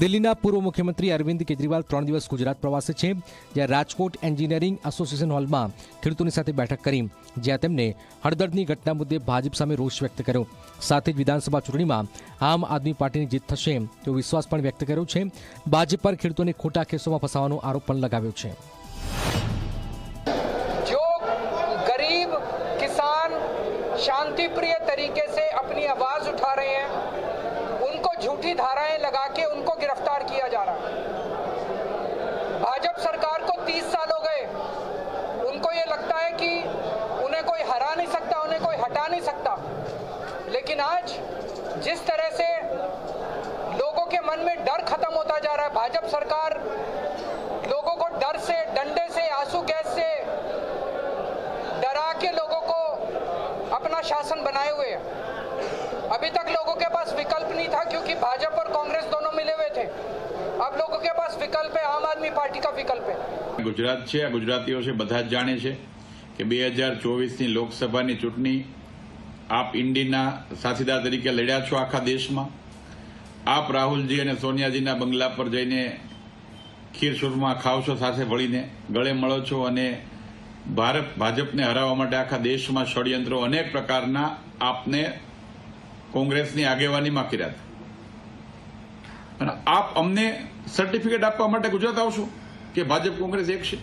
दिल्लीના પૂર્વ મુખ્યમંત્રી અરવિંદ કેજરીવાલ 3 દિવસ ગુજરાત પ્રવાસ છે જ્યાં રાજકોટ એન્જિનિયરિંગ એસોસિએશન હોલમાં ખેડૂતોની સાથે બેઠક કરી જ્યાં તેમણે હડતડની ઘટના મુદ્દે ભાજપ સામે રોષ વ્યક્ત કર્યો સાથે જ વિધાનસભા ચૂંટણીમાં આમ આદમી પાર્ટીની જીત થશે તો વિશ્વાસ પણ વ્યક્ત કર્યો છે ભાજપ પર ખેડૂતોને ખોટા કેસોમાં ફસાવાનો આરોપ પણ લગાવ્યો છે જે ગરીબ કિસાન શાંતિપ્રિય طریقے سے apni आवाज ઉઠા રહે ہیں उनको झूठी धाराएं लगाके कि उन्हें कोई हरा नहीं सकता उन्हें कोई हटा नहीं सकता लेकिन आज जिस तरह से लोगों के मन में डर खत्म होता जा रहा है भाजपा सरकार लोगों को डर से डंडे से आंसू गैस से डरा के लोगों को अपना शासन बनाए हुए है अभी तक लोगों के पास विकल्प नहीं था क्योंकि भाजपा और कांग्रेस दोनों मिले हुए थे अब लोगों के पास विकल्प है आम आदमी पार्टी का विकल्प है गुजरात से गुजरातियों से છે जाने से કે બે હજાર ચોવીસની લોકસભાની ચૂંટણી આપ ઇન્ડીના સાથીદાર તરીકે લડ્યા છો આખા દેશમાં આપ રાહુલજી અને સોનિયાજીના બંગલા પર જઈને ખીરસુરમાં સુરમાં છો સાથે વળીને ગળે મળો છો અને ભારત ભાજપને હરાવવા માટે આખા દેશમાં ષડયંત્રો અનેક પ્રકારના આપને કોંગ્રેસની આગેવાનીમાં કર્યા હતા અને આપ અમને સર્ટિફિકેટ આપવા માટે ગુજરાત આવશો કે ભાજપ કોંગ્રેસ એક છે